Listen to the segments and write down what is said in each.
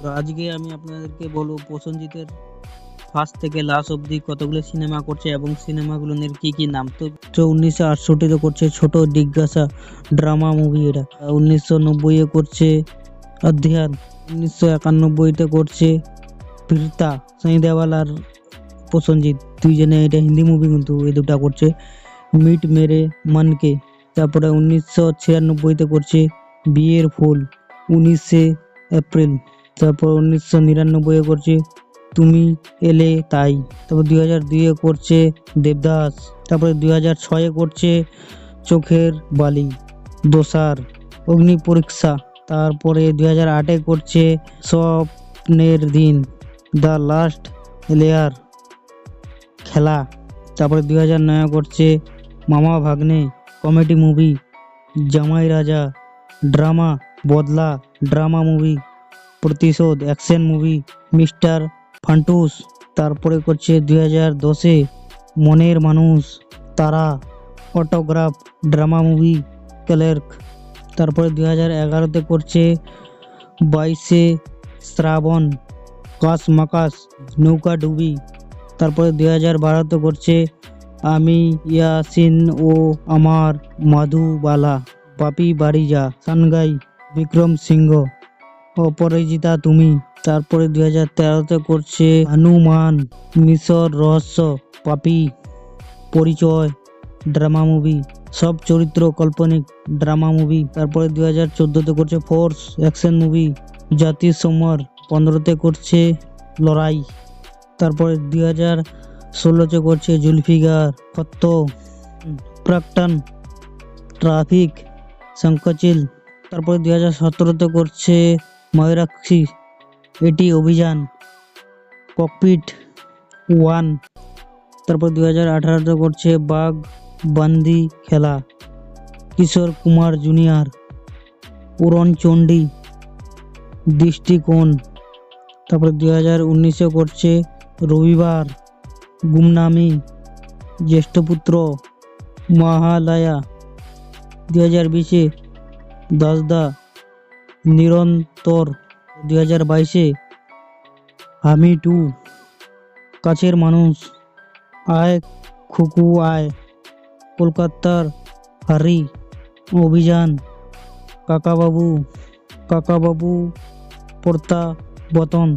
তো আজকে আমি আপনাদেরকে বলব প্রসেনজিতের ফার্স্ট থেকে লাস্ট অবধি কতগুলো সিনেমা করছে এবং সিনেমাগুলোর কি কি নাম? তো উনিশশো আটষট্টিতে করছে ছোট জিজ্ঞাসা ড্রামা মুভি এটা। উনিশশো নব্বইয়ে করছে অধ্যয়ন। উনিশশো একানব্বইতে করছে ফিরতা সাই দেওয়াল আর প্রসেনজিৎ। দুইজনে এটা হিন্দি মুভি কিন্তু এই দুটা করছে। মিট মেরে মনকে। তারপরে উনিশশো ছিয়ানব্বইতে করছে বিয়ের ফুল। উনিশে এপ্রিল। তারপর উনিশশো নিরানব্বই করছে, তুমি এলে তাই। তারপর দুই হাজার দুইয়ে করছে দেবদাস। তারপরে দুই হাজার ছয়ে করছে চোখের বালি, দোসার অগ্নি পরীক্ষা। তারপরে দুই হাজার আটে করছে স্বপ্নের দিন, দ্য লাস্ট লেয়ার খেলা। তারপরে দুই হাজার নয় করছে মামা ভাগ্নে, comedy movie. Jamai Raja, drama, Badla, drama movie. প্রতিশোধ অ্যাকশন মুভি মিস্টার ফান্টুস তারপরে করছে দুই হাজার দশে মনের মানুষ, তারা অটোগ্রাফ ড্রামা মুভি ক্লার্ক তারপরে দুই হাজার এগারোতে করছে বাইশে শ্রাবণ কাস মাকাস নৌকা ডুবি। তারপরে দুই হাজার বারোতে করছে আমি, ইয়াসিন ও আমার মাধুবালা পাপি বাড়িজা সানগাই, বিক্রম সিংহ। অপরাজিতা তুমি। তারপরে দুই হাজার তেরোতে করছে হনুমান, মিশর রহস্য, পাপি, পরিচয় ড্রামা মুভি সব চরিত্র কাল্পনিক ড্রামা মুভি তারপরে দুই হাজার চোদ্দোতে করছে ফোর্স অ্যাকশন মুভি জাতির সমর পনেরোতে করছে লড়াই। তারপরে দুই হাজার ষোলোতে করছে জুলফিগার কত্ত প্রাক্তন ট্রাফিক শঙ্কচিল তারপরে দুই হাজার সতেরোতে করছে ময়ূরাক্ষী, এটি অভিযান ককপিট ওয়ান তারপর দু হাজার আঠারোতে করছে বাঘ বান্দি খেলা। কিশোর কুমার জুনিয়র উড়নচণ্ডী দৃষ্টিকোণ। তারপর দু হাজার উনিশে করছে রবিবার, গুমনামি, জ্যেষ্ঠপুত্র মহালয়া। দু হাজার বিশে দশদা নিরন্তর। দুই হাজার বাইশে আমি টু কাছের মানুষ। আয় খুকু, আয়। কলকাতার হারি অভিযান। কাকাবাবু কাকাবাবু প্রত্যাবর্তন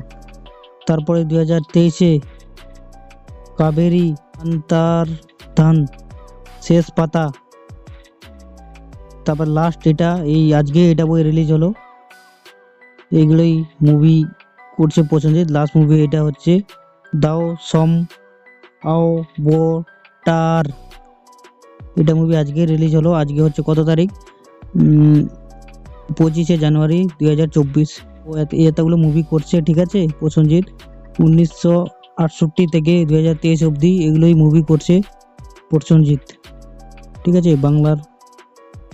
তারপরে দুই হাজার তেইশে কাবেরি কাবেরী অন্তর্ধান শেষ পাতা। তারপর লাস্ট এটা, এই আজকে এটা বই রিলিজ হলো। এইগুলোই মুভি করছে প্রসেনজিৎ লাস্ট মুভি এটা হচ্ছে দাও সম, আও বোটার এটা মুভি আজকে রিলিজ হলো। আজকে হচ্ছে কত তারিখ? পঁচিশে জানুয়ারি দুই হাজার চব্বিশ। এতগুলো মুভি করছে, ঠিক আছে? প্রসেনজিৎ, উনিশশো আটষট্টি থেকে দু হাজার তেইশ অবধি এগুলোই মুভি করছে প্রসেনজিৎ। ঠিক আছে? বাংলার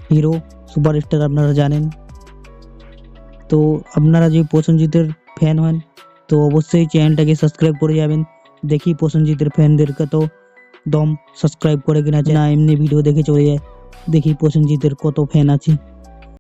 হিরো সুপারস্টার আপনারা জানেন। তো আপনারা যদি প্রসেনজিতের ফ্যান হন, তো অবশ্যই চ্যানেলটাকে সাবস্ক্রাইব করে যাবেন। দেখি প্রসেনজিতের ফ্যানদেরকে তো দম সাবস্ক্রাইব করে কিনা। না, এমনি ভিডিও দেখে চলে যায়। দেখি প্রসেনজিতের কত ফ্যান আছে।